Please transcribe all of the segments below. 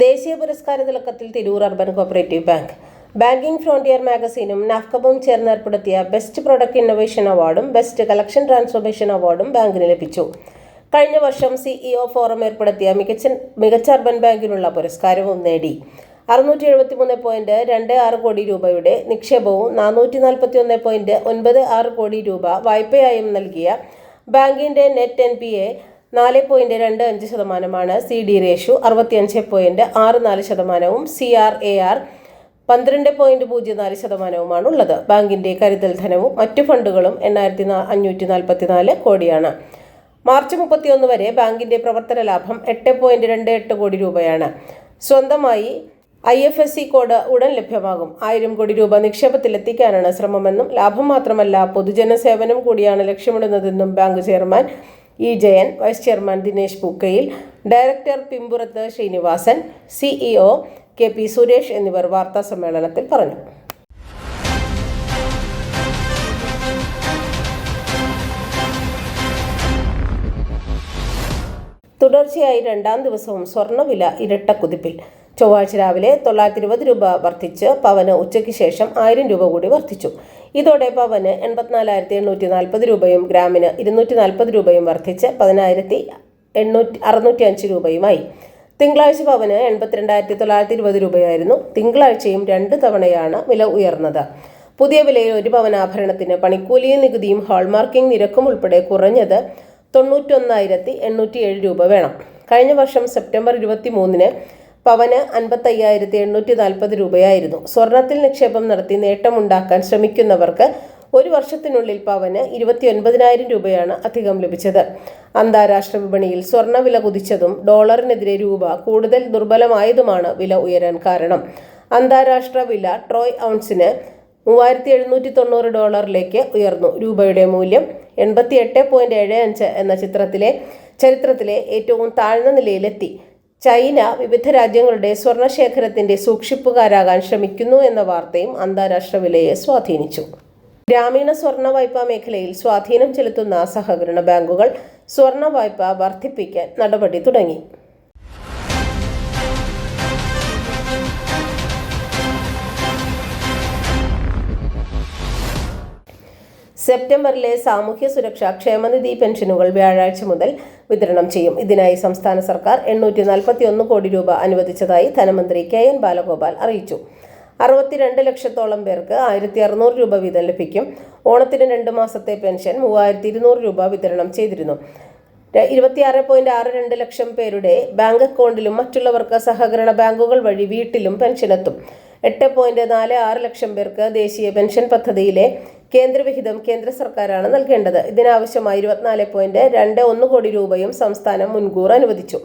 ദേശീയ പുരസ്കാര തിളക്കത്തിൽ Tirur urban cooperative bank. Banking frontier മാഗസീനും നാഫ്കബും ചേർന്ന് ഏർപ്പെടുത്തിയ ബെസ്റ്റ് പ്രൊഡക്റ്റ് ഇന്നൊവേഷൻ അവാർഡും ബെസ്റ്റ് കളക്ഷൻ ട്രാൻസ്ഫോർമേഷൻ അവാർഡും ബാങ്കിന് ലഭിച്ചു. കഴിഞ്ഞ വർഷം സിഇഒ ഫോറം ഏർപ്പെടുത്തിയ മികച്ച മികച്ച അർബൻ ബാങ്കിനുള്ള പുരസ്കാരവും നേടി. അറുന്നൂറ്റി എഴുപത്തി മൂന്ന് പോയിന്റ് രണ്ട് ആറ് കോടി രൂപയുടെ നിക്ഷേപവും നാനൂറ്റി നാൽപ്പത്തി ഒന്ന് പോയിന്റ് ഒൻപത് ആറ് കോടി രൂപ വായ്പയായും നൽകിയ ബാങ്കിന്റെ നെറ്റ് എൻ പി എ നാല് പോയിന്റ് രണ്ട് അഞ്ച് ശതമാനമാണ് സി ഡി റേഷ്യു അറുപത്തിയഞ്ച് പോയിന്റ് ആറ് നാല് ശതമാനവും സി ആർ എ ആർ പന്ത്രണ്ട് പോയിന്റ് പൂജ്യം നാല് ശതമാനവുമാണ് ഉള്ളത് ബാങ്കിന്റെ കരുതൽ ധനവും മറ്റു ഫണ്ടുകളും എണ്ണായിരത്തി അഞ്ഞൂറ്റി നാൽപ്പത്തി നാല് കോടിയാണ്. മാർച്ച് മുപ്പത്തിയൊന്ന് വരെ ബാങ്കിന്റെ പ്രവർത്തന ലാഭം എട്ട് പോയിന്റ് രണ്ട് എട്ട് കോടി രൂപയാണ്. സ്വന്തമായി I F S C code ഉടൻ ലഭ്യമാകും. ആയിരം കോടി രൂപ നിക്ഷേപത്തിലെത്തിക്കാനാണ് ശ്രമമെന്നും ലാഭം മാത്രമല്ല പൊതുജന സേവനം കൂടിയാണ് ലക്ഷ്യമിടുന്നതെന്നും bank chairman E Jayan vice chairman Dinesh Pookkayil director Pimpurath Srinivasan CEO K P Suresh എന്നിവർ വാർത്താ സമ്മേളനത്തിൽ പറഞ്ഞു. തുടർച്ചയായി രണ്ടാം ദിവസവും സ്വർണവില ഇരട്ടക്കുതിപ്പിൽ. ചൊവ്വാഴ്ച രാവിലെ തൊള്ളായിരത്തി ഇരുപത് രൂപ വർദ്ധിച്ച് പവന് ഉച്ചയ്ക്ക് ശേഷം ആയിരം രൂപ കൂടി വർദ്ധിച്ചു. ഇതോടെ പവന് എൺപത്തിനാലായിരത്തി എണ്ണൂറ്റി നാൽപ്പത് രൂപയും ഗ്രാമിന് ഇരുന്നൂറ്റി നാൽപ്പത് രൂപയും വർദ്ധിച്ച് പതിനായിരത്തി എണ്ണൂറ്റി അറുന്നൂറ്റി അഞ്ച് രൂപയുമായി. തിങ്കളാഴ്ച പവന് എൺപത്തിരണ്ടായിരത്തി തൊള്ളായിരത്തി ഇരുപത് രൂപയായിരുന്നു. തിങ്കളാഴ്ചയും രണ്ട് തവണയാണ് വില ഉയർന്നത്. പുതിയ വിലയിൽ ഒരു പവനാഭരണത്തിന് പണിക്കൂലിയും നികുതിയും ഹാൾമാർക്കിംഗ് നിരക്കും ഉൾപ്പെടെ കുറഞ്ഞത് തൊണ്ണൂറ്റൊന്നായിരത്തി എണ്ണൂറ്റി ഏഴ് രൂപ വേണം. കഴിഞ്ഞ വർഷം സെപ്റ്റംബർ ഇരുപത്തി മൂന്നിന് പവന് അൻപത്തയ്യായിരത്തി എണ്ണൂറ്റി നാൽപ്പത് രൂപയായിരുന്നു. സ്വർണത്തിൽ നിക്ഷേപം നടത്തി നേട്ടമുണ്ടാക്കാൻ ശ്രമിക്കുന്നവർക്ക് ഒരു വർഷത്തിനുള്ളിൽ പവന് ഇരുപത്തി ഒൻപതിനായിരം രൂപയാണ് അധികം ലഭിച്ചത്. അന്താരാഷ്ട്ര വിപണിയിൽ സ്വർണവില കുതിച്ചതും ഡോളറിനെതിരെ രൂപ കൂടുതൽ ദുർബലമായതുമാണ് വില ഉയരാൻ കാരണം. അന്താരാഷ്ട്ര വില ട്രോയ് ഔൺസിന് മൂവായിരത്തി എഴുന്നൂറ്റി തൊണ്ണൂറ് ഡോളറിലേക്ക് ഉയർന്നു. രൂപയുടെ മൂല്യം എൺപത്തി എട്ട് പോയിന്റ് ഏഴ് അഞ്ച് എന്ന ചിത്രത്തിലെ ചരിത്രത്തിലെ ഏറ്റവും താഴ്ന്ന നിലയിലെത്തി. ചൈന വിവിധ രാജ്യങ്ങളുടെ സ്വർണശേഖരത്തിന്റെ സൂക്ഷിപ്പുകാരാകാൻ ശ്രമിക്കുന്നു എന്ന വാർത്തയും അന്താരാഷ്ട്ര വിലയെ സ്വാധീനിച്ചു. ഗ്രാമീണ സ്വർണ വായ്പാ മേഖലയിൽ സ്വാധീനം ചെലുത്തുന്ന സഹകരണ ബാങ്കുകൾ സ്വർണ വായ്പ വർദ്ധിപ്പിക്കാൻ നടപടി തുടങ്ങി. സെപ്റ്റംബറിലെ സാമൂഹ്യ സുരക്ഷാ ക്ഷേമനിധി പെൻഷനുകൾ വ്യാഴാഴ്ച മുതൽ വിതരണം ചെയ്യും. ഇതിനായി സംസ്ഥാന സർക്കാർ എണ്ണൂറ്റി നാൽപ്പത്തി ഒന്ന് കോടി രൂപ അനുവദിച്ചതായി ധനമന്ത്രി കെ എൻ ബാലഗോപാൽ അറിയിച്ചു. അറുപത്തിരണ്ട് ലക്ഷത്തോളം പേർക്ക് ആയിരത്തി അറുന്നൂറ് രൂപ വീതം ലഭിക്കും. ഓണത്തിന് രണ്ട് മാസത്തെ പെൻഷൻ മൂവായിരത്തി ഇരുന്നൂറ് രൂപ വിതരണം ചെയ്തിരുന്നു. ഇരുപത്തിയാറ് പോയിന്റ് ആറ് രണ്ട് ലക്ഷം പേരുടെ ബാങ്ക് അക്കൗണ്ടിലും മറ്റുള്ളവർക്ക് സഹകരണ ബാങ്കുകൾ വഴി വീട്ടിലും പെൻഷനെത്തും. എട്ട് പോയിന്റ് നാല് ആറ് ലക്ഷം പേർക്ക് ദേശീയ പെൻഷൻ പദ്ധതിയിലെ കേന്ദ്രവിഹിതം കേന്ദ്ര സർക്കാരാണ് നൽകേണ്ടത്. ഇതിനാവശ്യമായി ഇരുപത്തിനാല് പോയിന്റ് രണ്ട് ഒന്ന് കോടി രൂപയും സംസ്ഥാനം മുൻകൂർ അനുവദിച്ചു.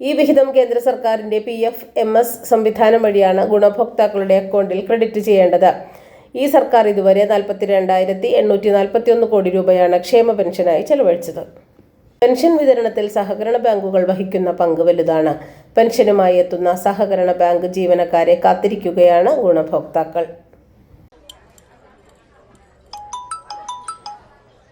ഈ വിഹിതം കേന്ദ്ര സർക്കാരിന്റെ പി എഫ് എം എസ് സംവിധാനം വഴിയാണ് ഗുണഭോക്താക്കളുടെ അക്കൗണ്ടിൽ ക്രെഡിറ്റ് ചെയ്യേണ്ടത്. ഈ സർക്കാർ ഇതുവരെ നാൽപ്പത്തി രണ്ടായിരത്തി എണ്ണൂറ്റി നാൽപ്പത്തി ഒന്ന് കോടി രൂപയാണ് ക്ഷേമ പെൻഷനായി ചെലവഴിച്ചത്. പെൻഷൻ വിതരണത്തിൽ സഹകരണ ബാങ്കുകൾ വഹിക്കുന്ന പങ്ക് വലുതാണ്. പെൻഷനുമായി എത്തുന്ന സഹകരണ ബാങ്ക് ജീവനക്കാരെ കാത്തിരിക്കുകയാണ് ഗുണഭോക്താക്കൾ.